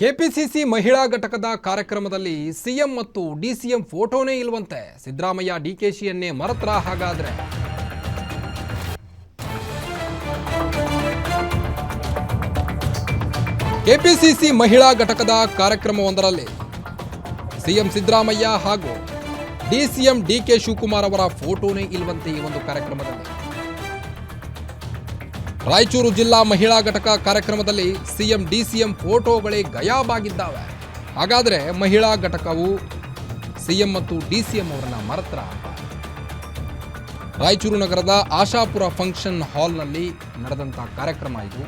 KPCC ಮಹಿಳಾ ಘಟಕದ ಕಾರ್ಯಕ್ರಮದಲ್ಲಿ ಸಿಎಂ ಮತ್ತು ಡಿಸಿಎಂ ಫೋಟೋನೇ ಇಲ್ವಂತೆ. ಸಿದ್ದರಾಮಯ್ಯ ಡಿಕೆಶಿಯನ್ನೇ ಮರತ್ರ ಹಾಗಾದ್ರೆ. ಕೆಪಿಸಿಸಿ ಮಹಿಳಾ ಘಟಕದ ಕಾರ್ಯಕ್ರಮವೊಂದರಲ್ಲಿ ಸಿಎಂ ಸಿದ್ದರಾಮಯ್ಯ ಹಾಗೂ ಡಿಸಿಎಂ ಡಿಕೆ ಶಿವಕುಮಾರ್ ಅವರ ಫೋಟೋನೇ ಇಲ್ವಂತೆ ಈ ಒಂದು ಕಾರ್ಯಕ್ರಮದಲ್ಲಿ. ರಾಯಚೂರು ಜಿಲ್ಲಾ ಮಹಿಳಾ ಘಟಕ ಕಾರ್ಯಕ್ರಮದಲ್ಲಿ ಸಿಎಂ, ಡಿಸಿಎಂ ಫೋಟೋಗಳೇ ಗಯಾಬಾಗಿದ್ದಾವೆ. ಹಾಗಾದ್ರೆ ಮಹಿಳಾ ಘಟಕವು ಸಿಎಂ ಮತ್ತು ಡಿಸಿಎಂ ಅವರನ್ನ ಮರತ್ರ ರಾಯಚೂರು ನಗರದ ಆಶಾಪುರ ಫಂಕ್ಷನ್ ಹಾಲ್ನಲ್ಲಿ ನಡೆದಂಥ ಕಾರ್ಯಕ್ರಮ ಇದು.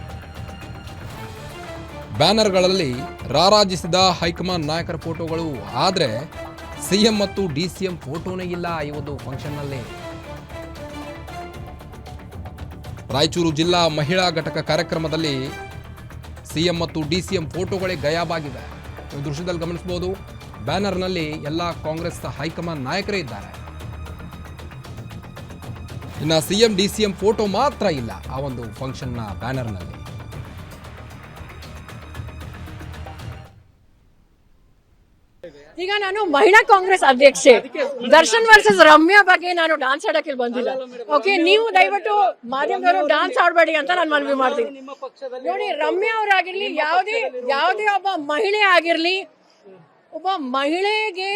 ಬ್ಯಾನರ್ಗಳಲ್ಲಿ ರಾರಾಜಿಸಿದ ಹೈಕಮಾಂಡ್ ನಾಯಕರ ಫೋಟೋಗಳು, ಆದರೆ ಸಿಎಂ ಮತ್ತು ಡಿಸಿಎಂ ಫೋಟೋನೇ ಇಲ್ಲ ಈ ಒಂದು ಫಂಕ್ಷನ್ನಲ್ಲಿ ರಾಯಚೂರು ಜಿಲ್ಲಾ ಮಹಿಳಾ ಘಟಕ ಕಾರ್ಯಕ್ರಮದಲ್ಲಿ ಸಿಎಂ ಮತ್ತು ಡಿ ಸಿ ಎಂ ಫೋಟೋಗಳೇ ಗಯಾಬಾಗಿದೆ ನೀವು ದೃಶ್ಯದಲ್ಲಿ ಗಮನಿಸಬಹುದು, ಬ್ಯಾನರ್ನಲ್ಲಿ ಎಲ್ಲ ಕಾಂಗ್ರೆಸ್ ಹೈಕಮಾಂಡ್ ನಾಯಕರೇ ಇದ್ದಾರೆ. ಇನ್ನು ಸಿಎಂ ಎಂ ಫೋಟೋ ಮಾತ್ರ ಇಲ್ಲ, ಆ ಒಂದು ಫಂಕ್ಷನ್ನ ಬ್ಯಾನರ್ನಲ್ಲಿ. ಈಗ ನಾನು ಮಹಿಳಾ ಕಾಂಗ್ರೆಸ್ ಅಧ್ಯಕ್ಷೆ. ದರ್ಶನ್ ವರ್ಸಸ್ ರಮ್ಯಾ ಬಗ್ಗೆ ನಾನು ಡಾನ್ಸ್ ಆಡಕ್ಕೆ ಬಂದಿಲ್ಲ. ಓಕೆ ನೀವು ದಯವಿಟ್ಟು ಮಾಧ್ಯಮದವರು ಡಾನ್ಸ್ ಆಡಬೇಡಿ ಅಂತ ನಾನು ಮನವಿ ಮಾಡ್ತೀನಿ. ನೋಡಿ, ರಮ್ಯಾ ಅವರಾಗಿರ್ಲಿ, ಯಾವುದೇ ಯಾವುದೇ ಒಬ್ಬ ಮಹಿಳೆ ಆಗಿರ್ಲಿ, ಒಬ್ಬ ಮಹಿಳೆಗೆ